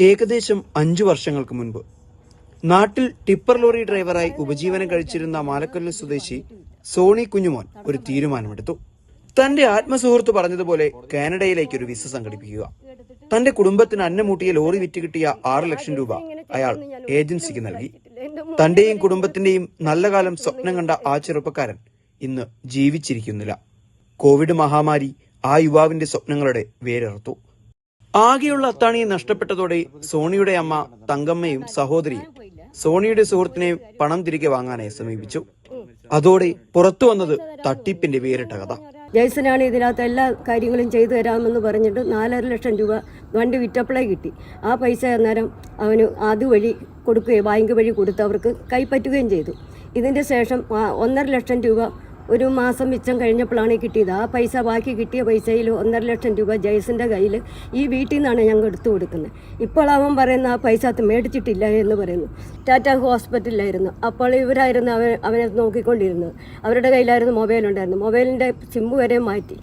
ഏകദേശം അഞ്ചു വർഷങ്ങൾക്ക് മുൻപ് നാട്ടിൽ ടിപ്പർ ലോറി ഡ്രൈവറായി ഉപജീവനം കഴിച്ചിരുന്ന മാലക്കല്ല് സ്വദേശി സോണി കുഞ്ഞുമോൻ ഒരു തീരുമാനമെടുത്തു. തന്റെ ആത്മസുഹൃത്ത് പറഞ്ഞതുപോലെ കാനഡയിലേക്ക് ഒരു വിസ സംഘടിപ്പിക്കുക. തന്റെ കുടുംബത്തിന് അന്നമൂട്ടിയ ലോറി വിറ്റ് കിട്ടിയ ആറ് ലക്ഷം രൂപ അയാൾ ഏജൻസിക്ക് നൽകി. തന്റെയും കുടുംബത്തിന്റെയും നല്ല കാലം സ്വപ്നം കണ്ട ആ ചെറുപ്പക്കാരൻ ഇന്ന് ജീവിച്ചിരിക്കുന്നില്ല. കോവിഡ് മഹാമാരി ആ യുവാവിന്റെ സ്വപ്നങ്ങളുടെ വേരറുത്തു. ആകെയുള്ള അത്താണിയെ നഷ്ടപ്പെട്ടതോടെ സോണിയുടെ അമ്മ തങ്കമ്മയും സഹോദരിയും സോണിയുടെ സുഹൃത്തിനെയും പണം തിരികെ വാങ്ങാനായി സമീപിച്ചു. അതോടെ പുറത്തു വന്നത് തട്ടിപ്പിന്റെ വേറിട്ട കഥ. ജയ്സനാണ് ഇതിനകത്ത് എല്ലാ കാര്യങ്ങളും ചെയ്തു തരാമെന്ന് പറഞ്ഞിട്ട് നാലര ലക്ഷം രൂപ വണ്ടി വിറ്റപ്പളേ കിട്ടി. ആ പൈസ അന്നേരം അവന് അതുവഴി കൊടുക്കുകയും ബാങ്ക് വഴി കൊടുത്ത് അവർക്ക് കൈപ്പറ്റുകയും ചെയ്തു. ഇതിന്റെ ശേഷം ഒന്നര ലക്ഷം രൂപ ഒരു മാസം മിച്ചം കഴിഞ്ഞപ്പോഴാണ് കിട്ടിയത്. ആ പൈസ ബാക്കി കിട്ടിയ പൈസയിൽ ഒന്നര ലക്ഷം രൂപ ജയസിന്റെ കയ്യിൽ ഈ വീട്ടിൽ നിന്നാണ് ഞങ്ങൾ എടുത്തു കൊടുക്കുന്നത്. ഇപ്പോൾ അവൻ പറയുന്ന ആ പൈസ അത് മേടിച്ചിട്ടില്ല എന്ന് പറയുന്നു. ടാറ്റ ഹോസ്പിറ്റലിലായിരുന്നു. അപ്പോൾ ഇവരായിരുന്നു അവൻ അവനെ നോക്കിക്കൊണ്ടിരുന്നത്. അവരുടെ കയ്യിലായിരുന്നു മൊബൈൽ ഉണ്ടായിരുന്നു മൊബൈലിന്റെ സിമ്മ് വരെ മാറ്റി.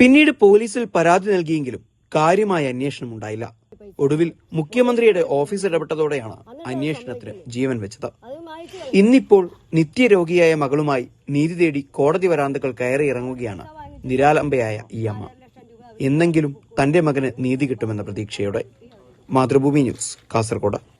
പിന്നീട് പോലീസിൽ പരാതി നൽകിയെങ്കിലും കാര്യമായ അന്വേഷണം ഉണ്ടായില്ല. ഒടുവിൽ മുഖ്യമന്ത്രിയുടെ ഓഫീസ് ഇടപെട്ടതോടെയാണ് അന്വേഷണത്തിന് ജീവൻ വെച്ചത്. ഇന്നിപ്പോൾ നിത്യരോഗിയായ മകളുമായി നീതി തേടി കോടതി വരാന്തകൾ കയറി ഇറങ്ങുകയാണ് നിരാലംബയായ ഈ അമ്മ. എന്നെങ്കിലും തന്റെ മകന് നീതി കിട്ടുമെന്ന പ്രതീക്ഷയോടെ. മാതൃഭൂമി ന്യൂസ് കാസർഗോഡ്.